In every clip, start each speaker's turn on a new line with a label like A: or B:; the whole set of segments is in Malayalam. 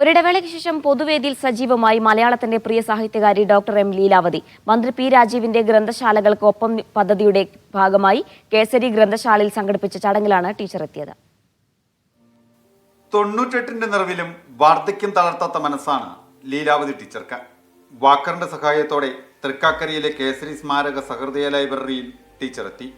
A: ഒരിടവേളയ്ക്ക് ശേഷം പൊതുവേദിയിൽ സജീവമായി മലയാളത്തിന്റെ പ്രിയ സാഹിത്യകാരി ഡോക്ടർ എം ലീലാവതി മന്ത്രി പി രാജീവിന്റെ ഗ്രന്ഥശാലകൾക്കൊപ്പം പദ്ധതിയുടെ ഭാഗമായി കേസരി ഗ്രന്ഥശാലയിൽ സംഘടിപ്പിച്ച ചടങ്ങിലാണ് ടീച്ചർ എത്തിയത്
B: തൊണ്ണൂറ്റെട്ടിന്റെ നിറവിലും വാർദ്ധക്യം തളർത്താത്ത മനസ്സാണ് ലീലാവതി ടീച്ചർക്ക് വാക്കറിന്റെ സഹായത്തോടെ തൃക്കാക്കരയിലെ കേസരി സ്മാരക സഹൃദയ ലൈബ്രറിയിൽ ടീച്ചർ എത്തി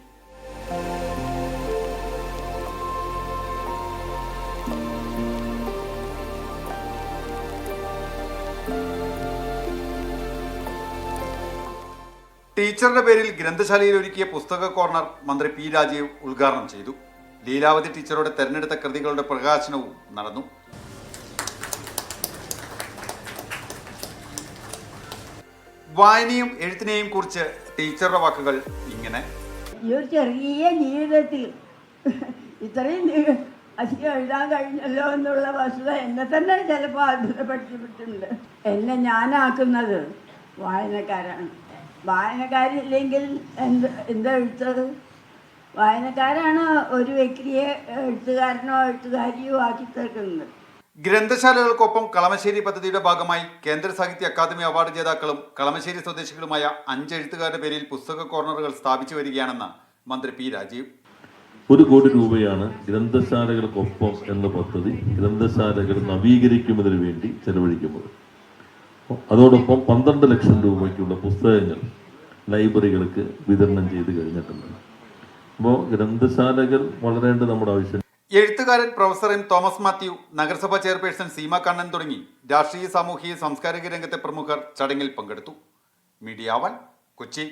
B: ടീച്ചറുടെ പേരിൽ ഗ്രന്ഥശാലയിൽ ഒരുക്കിയ പുസ്തക കോർണർ മന്ത്രി പി രാജീവ് ഉദ്ഘാടനം ചെയ്തു ലീലാവതി ടീച്ചറുടെ തെരഞ്ഞെടുത്ത കൃതികളുടെ പ്രകാശനവും നടന്നു വായനയും എഴുത്തിനെയും കുറിച്ച് ടീച്ചറുടെ വാക്കുകൾ ഇങ്ങനെ
C: ചെറിയ ജീവിതത്തിൽ ഇത്രയും അധികം എഴുതാൻ കഴിഞ്ഞല്ലോ എന്നുള്ള വസ്തുത എന്നെ തന്നെ ചിലപ്പോൾ അത്ഭുതപ്പെടുത്തിയിട്ടുണ്ട് എന്നെ ഞാനാക്കുന്നത് വായനക്കാരാണ് ഇല്ലെങ്കിൽ എന്ത് എന്താ എഴുത്തത് വായനക്കാരാണ് ഒരു വ്യക്തിയെ എഴുത്തുകാരനോ എഴുത്തുകാരിയോ ആക്കി തീർക്കുന്നത്
B: ഗ്രന്ഥശാലകൾക്കൊപ്പം കളമശ്ശേരി പദ്ധതിയുടെ ഭാഗമായി കേന്ദ്ര സാഹിത്യ അക്കാദമി അവാർഡ് ജേതാക്കളും കളമശ്ശേരി സ്വദേശികളുമായ അഞ്ച് എഴുത്തുകാരുടെ പേരിൽ പുസ്തക കോർണറുകൾ സ്ഥാപിച്ചു വരികയാണെന്ന് മന്ത്രി പി രാജീവ്
D: ഒരു കോടി രൂപയാണ് ഗ്രന്ഥശാലകൾക്കൊപ്പം എന്ന പദ്ധതി ഗ്രന്ഥശാലകൾ നവീകരിക്കുന്നതിന് വേണ്ടി ചെലവഴിക്കുന്നത് അതോടൊപ്പം പന്ത്രണ്ട് ലക്ഷം രൂപയ്ക്കുള്ള പുസ്തകങ്ങൾ ലൈബ്രറികൾക്ക് വിതരണം ചെയ്ത് കഴിഞ്ഞിട്ടുണ്ട് അപ്പോൾ ഗ്രന്ഥശാലകൾ വളരേണ്ടത് നമ്മുടെ ആവശ്യം
B: എഴുത്തുകാരൻ പ്രൊഫസർ എം തോമസ് മാത്യു നഗരസഭാ ചെയർപേഴ്സൺ സീമ കണ്ണൻ തുടങ്ങി രാഷ്ട്രീയ സാമൂഹിക സാംസ്കാരിക രംഗത്തെ പ്രമുഖർ ചടങ്ങിൽ പങ്കെടുത്തു മീഡിയ വൺ കൊച്ചി